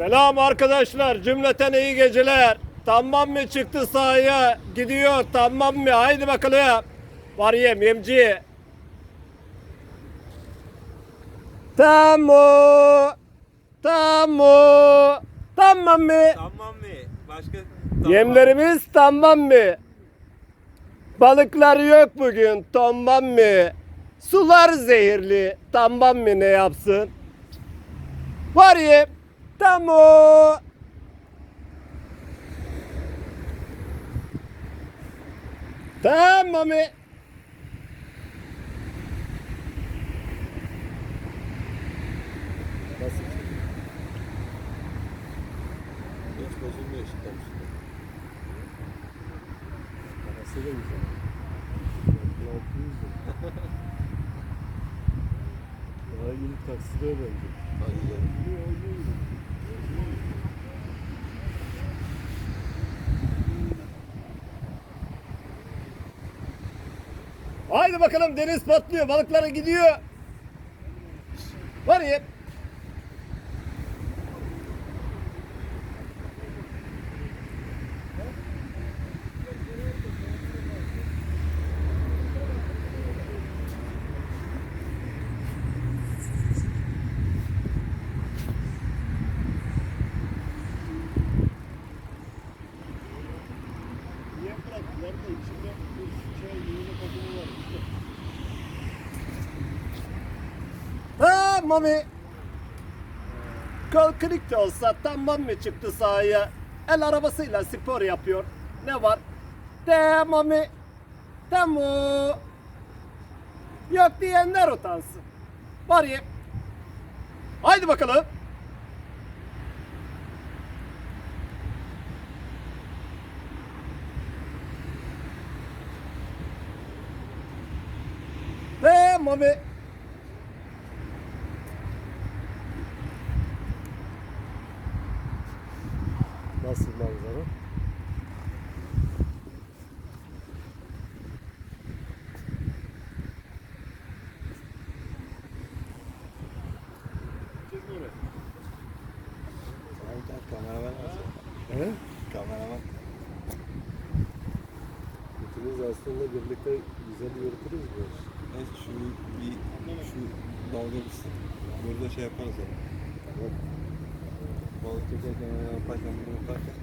Selam arkadaşlar. Cümleten iyi geceler. Tamam mı çıktı sahaya? Gidiyor. Tamam mı? Haydi bakalım. Var yem yemci. Tamam. Tamam. Tamam mı? Tamam mı? Başka Yemlerimiz tamam mı? Balıklar yok bugün tamam mı? Sular zehirli tamam mı ne yapsın? Var yem tamam. Tamam mı? Nasıl? Hiç yeni. Hadi gidelim. Haydi bakalım deniz patlıyor, balıklara gidiyor. Var ya. Da içinde bir şey mami. Kalkınık da olsa tamam mı çıktı sahaya? El arabasıyla spor yapıyor. Ne var? De mami. Tamam. Yok diyenler utansın. Var ya. Haydi bakalım. De mami. Nasıl manzara? Kameraman nasıl? He? Kameraman. İkimiz aslında birlikte güzel yürütürüz dalgamız. Burada şey yaparız yani. Balık tutarken, yaparken, bunu tutarken